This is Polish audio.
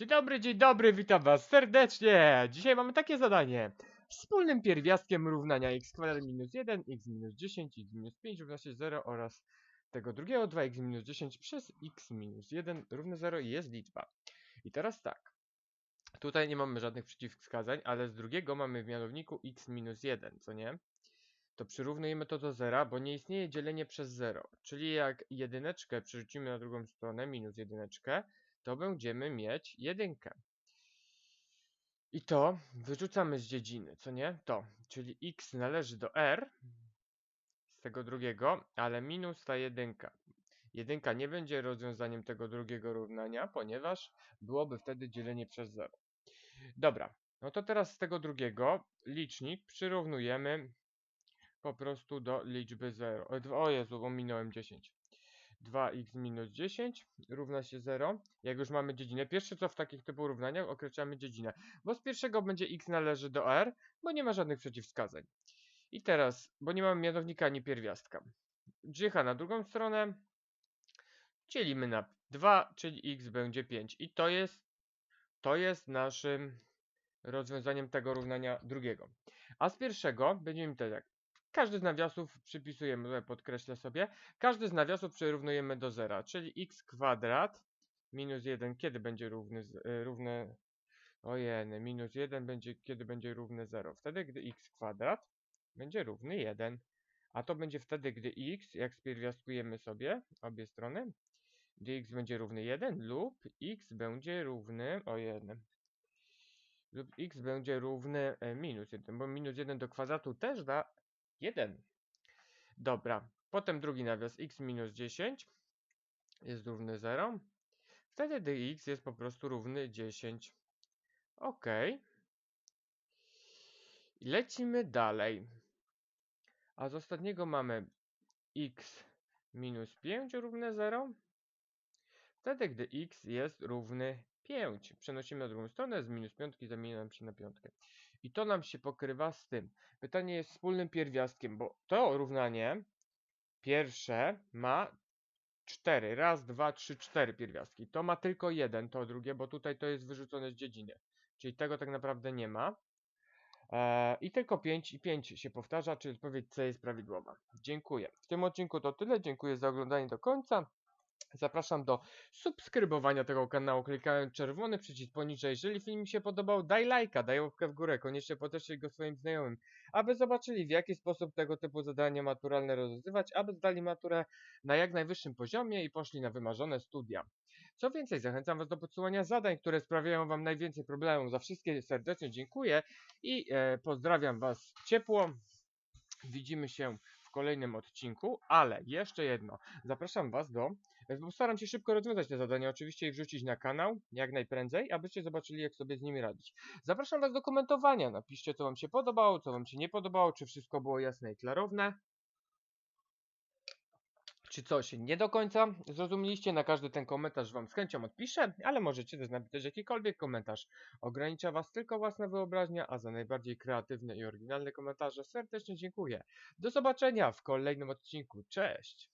Dzień dobry, dzień dobry, witam was serdecznie. Dzisiaj mamy takie zadanie. Wspólnym pierwiastkiem równania x kwadrat minus 1, x minus 10, x minus 5 równa się 0 oraz tego drugiego 2x minus 10 przez x minus 1 równe 0 jest liczba. I teraz tak. Tutaj nie mamy żadnych przeciwwskazań, ale z drugiego mamy w mianowniku x minus 1, co nie? To przyrównujemy to do zera, bo nie istnieje dzielenie przez 0. Czyli jak jedyneczkę przerzucimy na drugą stronę, minus jedyneczkę, to będziemy mieć jedynkę. I to wyrzucamy z dziedziny, co nie? To, czyli x należy do r z tego drugiego, ale minus ta jedynka. Jedynka nie będzie rozwiązaniem tego drugiego równania, ponieważ byłoby wtedy dzielenie przez 0. Dobra, no to teraz z tego drugiego licznik przyrównujemy po prostu do liczby 0. O, Jezu, ominąłem 10. 2x minus 10 równa się 0. Jak już mamy dziedzinę, pierwsze co w takich typu równaniach określamy dziedzinę, bo z pierwszego będzie x należy do r, bo nie ma żadnych przeciwwskazań. I teraz, bo nie mamy mianownika ani pierwiastka. Grzycha na drugą stronę dzielimy na 2, czyli x będzie 5. I to jest, to jest naszym rozwiązaniem tego równania drugiego. A z pierwszego będziemy mieli tak, każdy z nawiasów przypisujemy, tutaj podkreślę sobie, każdy z nawiasów przyrównujemy do zera, czyli x kwadrat minus 1 kiedy będzie równy, y, równe, ojej, minus 1 będzie, kiedy będzie równe 0? Wtedy, gdy x kwadrat będzie równy 1. A to będzie wtedy, gdy x, jak spierwiastkujemy sobie obie strony, gdy x będzie równy 1 lub x będzie równy, o 1 lub x będzie równy e, minus 1, bo minus 1 do kwadratu też da 1. Dobra, potem drugi nawias x minus 10 jest równy 0. Wtedy dx jest po prostu równy 10. Ok. Lecimy dalej. A z ostatniego mamy x minus 5 równe 0. Wtedy, gdy x jest równy 5. Przenosimy na drugą stronę, z minus 5 zamieniam się na piątkę. I to nam się pokrywa z tym. Pytanie jest wspólnym pierwiastkiem, bo to równanie pierwsze ma 4. Raz, dwa, trzy, cztery pierwiastki. To ma tylko jeden, to drugie, bo tutaj to jest wyrzucone z dziedziny. Czyli tego tak naprawdę nie ma. Eee, I tylko 5 i 5 się powtarza, czyli odpowiedź C jest prawidłowa. Dziękuję. W tym odcinku to tyle. Dziękuję za oglądanie do końca. Zapraszam do subskrybowania tego kanału klikając czerwony przycisk poniżej. Jeżeli film mi się podobał, daj lajka, daj łapkę w górę, koniecznie podeślij go swoim znajomym, aby zobaczyli w jaki sposób tego typu zadania maturalne rozwiązywać, aby zdali maturę na jak najwyższym poziomie i poszli na wymarzone studia. Co więcej, zachęcam Was do podsyłania zadań, które sprawiają Wam najwięcej problemów. Za wszystkie serdecznie dziękuję i e, pozdrawiam Was ciepło. Widzimy się w kolejnym odcinku, ale jeszcze jedno. Zapraszam Was do. Postaram się szybko rozwiązać te zadania, oczywiście i wrzucić na kanał jak najprędzej, abyście zobaczyli, jak sobie z nimi radzić. Zapraszam Was do komentowania. Napiszcie, co Wam się podobało, co Wam się nie podobało, czy wszystko było jasne i klarowne. Czy coś nie do końca zrozumieliście? Na każdy ten komentarz Wam z chęcią odpiszę, ale możecie też napisać jakikolwiek komentarz. Ogranicza Was tylko własna wyobraźnia, a za najbardziej kreatywne i oryginalne komentarze serdecznie dziękuję. Do zobaczenia w kolejnym odcinku. Cześć!